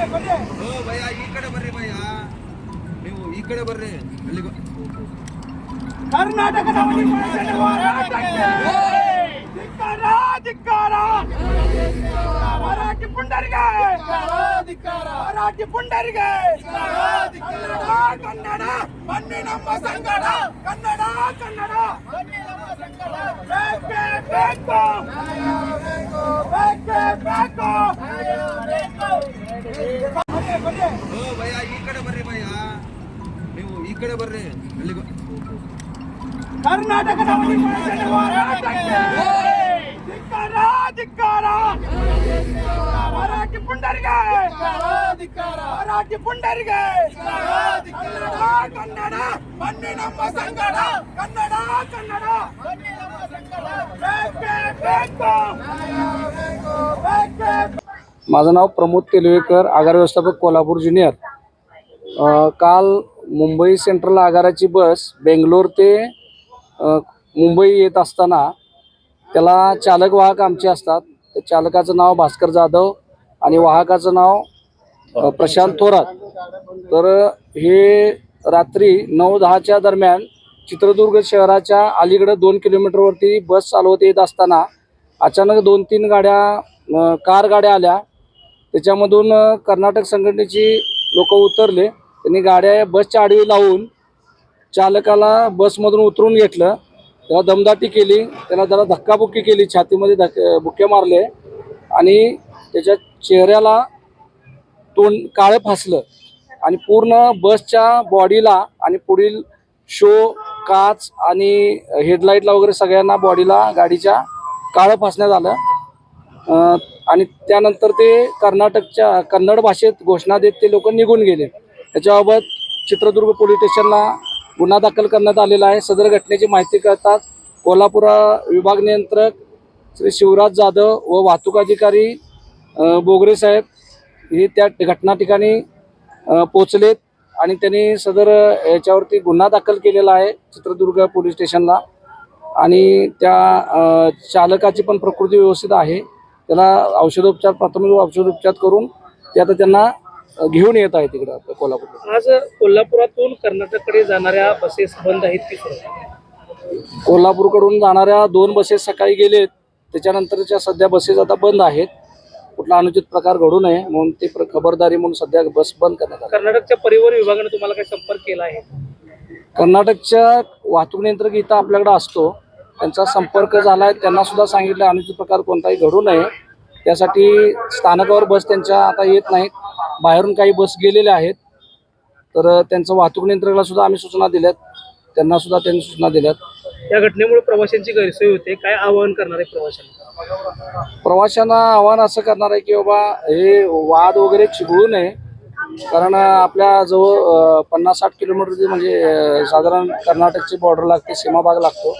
ಓ ಭಯ ಈ ಕಡೆ ಬರ್ರಿ ಭಯ ನೀವು ಈ ಕಡೆ ಬರ್ರಿ. ಅಲ್ಲಿ ಕರ್ನಾಟಕದ ಧಿಕ್ಕಾರ ಧಿಕ್ಕಾರ. ಮರಾಠಿ ಪುಂಡರಿಗೆ ಮರಾಠಿ ಪುಂಡರಿಗೆ. ಕನ್ನಡ ಬನ್ನಿ ನಮ್ಮ ಸಂಗಡ ಕನ್ನಡ. ಕನ್ನಡ ಬೇಕು ಬೇಕು ಬೇಕು. ಬನ್ನಿ, ಬನ್ನಿ. हो ಭಯ್ಯಾ ಈ ಕಡೆ ಬರ್ರಿ ಭಯ್ಯಾ ನೀವು ಈ ಕಡೆ ಬರ್ರಿ ಅಲ್ಲಿ ಬ- ಕರ್ನಾಟಕದ ಉಳಿಮುಳಿಸಲು ಹೋರಾಟಕ್ಕೆ ಧಿಕ್ಕಾರ ಧಿಕ್ಕಾರ ಮರಾಠಿ ಪುಂಡರಿಗೆ ಮರಾಠಿ ಪುಂಡರಿಗೆ ಕನ್ನಡ ಕನ್ನಡ ಬನ್ನಿ ನಮ್ಮ ಸಂಗಡ ಕನ್ನಡ ಕನ್ನಡ ಬೇಕೇ ಬೇಕು ಬೇಕೇ माझं नाव प्रमोद तेलवेकर आगार व्यवस्थापक कोल्हापूर ज्युनियर. काल मुंबई सेंट्रल आगाराची बस बेंगलोर ते मुंबई येत असताना त्याला चालक वाहक आमचे असतात. त्या चालकाचं नाव भास्कर जाधव आणि वाहकाचं नाव प्रशांत थोरात. तर हे रात्री नऊ दहाच्या दरम्यान चित्रदुर्ग शहराच्या अलीकडं दोन किलोमीटरवरती बस चालवत येत असताना अचानक दोन तीन गाड्या कार गाड्या आल्या. त्याच्यामधून कर्नाटक संघटनेची लोक उतरले. त्यांनी गाड्या बसच्या आडवी लावून चालकाला बसमधून उतरून घेतलं. त्याला दमदाटी केली. त्याला जरा धक्काबुक्की केली. छातीमध्ये धक बुक्के मारले. आणि त्याच्या चेहऱ्याला तोंड काळं फासलं. आणि पूर्ण बसच्या बॉडीला आणि पुढील शो काच आणि हेडलाईटला वगैरे सगळ्यांना बॉडीला गाडीच्या काळं फासण्यात आलं. आणि त्यानंतर ते कर्नाटकच्या कन्नड भाषेत घोषणा देत ते लोक निघून गेले. त्याच्याबाबत चित्रदुर्ग पोलीस स्टेशनला गुन्हा दाखल करण्यात आलेला आहे. सदर घटनेची माहिती कळताच कोल्हापूर विभाग नियंत्रक श्री शिवराज जाधव व वाहतूक अधिकारी बोगरे साहेब हे त्या घटना ठिकाणी पोचलेत आणि त्यांनी सदर याच्यावरती गुन्हा दाखल केलेला आहे चित्रदुर्ग पोलीस स्टेशनला. आणि त्या चालकाची पण प्रकृती व्यवस्थित आहे. त्याला औषधोपचार प्राथमिक औषधोपचार करून ते आता त्यांना घेऊन येत आहे तिकडं आपल्या कोल्हापूर आज कोल्हापुरातून कर्नाटककडे जाणाऱ्या बसेस बंद आहेत की? कोल्हापूरकडून जाणाऱ्या दोन बसेस सकाळी गेलेत त्याच्यानंतरच्या सध्या बसेस आता बंद आहेत. कुठला अनुचित प्रकार घडू नये म्हणून ते प्र- खबरदारी म्हणून सध्या बस बंद करण्यात आली. कर्नाटकच्या परिवहन विभागाने तुम्हाला काही संपर्क केला आहे? कर्नाटकच्या वाहतूक नियंत्रक इथं आपल्याकडे असतो. त्यांचा संपर्क झाला आहे त्यांना सुद्धा सांगितलं अनुचित प्रकार कोणताही घडू नये. त्यासाठी स्थानकावर बस त्यांच्या आता येत नाहीत. बाहेरून काही बस गेलेल्या आहेत. तर त्यांचं वाहतूक नियंत्रकाला सुद्धा आम्ही सूचना दिल्यात. त्यांना सुद्धा त्यांनी सूचना दिल्यात. या घटनेमुळे प्रवाशांची गैरसोय होते. काय आवाहन करणार आहे प्रवाशांना? प्रवाशांना आव्हान असं करणार आहे की बाबा हे वाद वगैरे चिघळू नये. कारण आपल्या जवळ पन्नास साठ किलोमीटर म्हणजे साधारण कर्नाटकची बॉर्डर लागते सीमा भाग लागतो.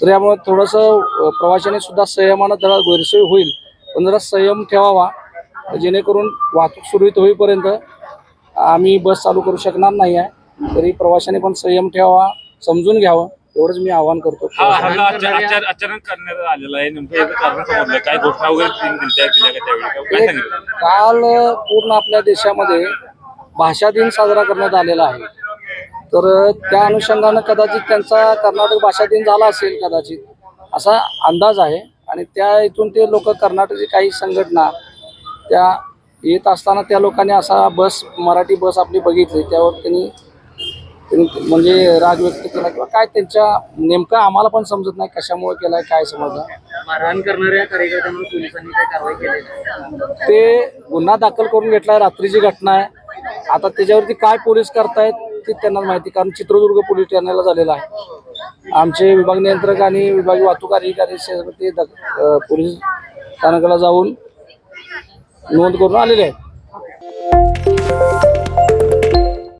तर यामुळे थोडंसं प्रवाशांनी सुद्धा संयमानं जरा गैरसोय होईल. पण जरा संयम ठेवावा जेणेकरून वाहतूक सुरळीत होईपर्यंत आम्ही बस चालू करू शकणार नाही आहे. तरी प्रवाशांनी पण संयम ठेवावा समजून घ्यावं. एवढंच मी आवाहन करतो. हा अचानक करण्यात आलेला आहे. काय? घोषणा वगैरे काल पूर्ण आपल्या देशामध्ये भाषा दिन साजरा करण्यात आलेला आहे. तर त्या अनुषंगानं कदाचित त्यांचा कर्नाटक भाषा दिन झाला असेल कदाचित असा अंदाज आहे. आणि त्या इथून ते लोक कर्नाटकची काही संघटना त्या येत असताना त्या लोकांनी असा बस मराठी बस आपली बघितली. त्यावर त्यांनी म्हणजे राग व्यक्त केला किंवा काय त्यांच्या नेमकं आम्हाला पण समजत नाही कशामुळे केलाय काय समजलं. मारहाण करणाऱ्या कार्यकर्त्यांवर पोलिसांनी काय कारवाई केली? ते गुन्हा दाखल करून घेतलाय रात्रीची घटना आहे. आता त्याच्यावरती काय पोलीस करतायत ते त्यांना माहिती कारण चित्रदुर्ग पोलीस ठाण्याला झालेला आहे. आमचे विभाग नियंत्रक आणि विभागीय वाहतूक अधिकारी ते पोलीस स्थानकाला जाऊन नोंद करून आलेले आहेत.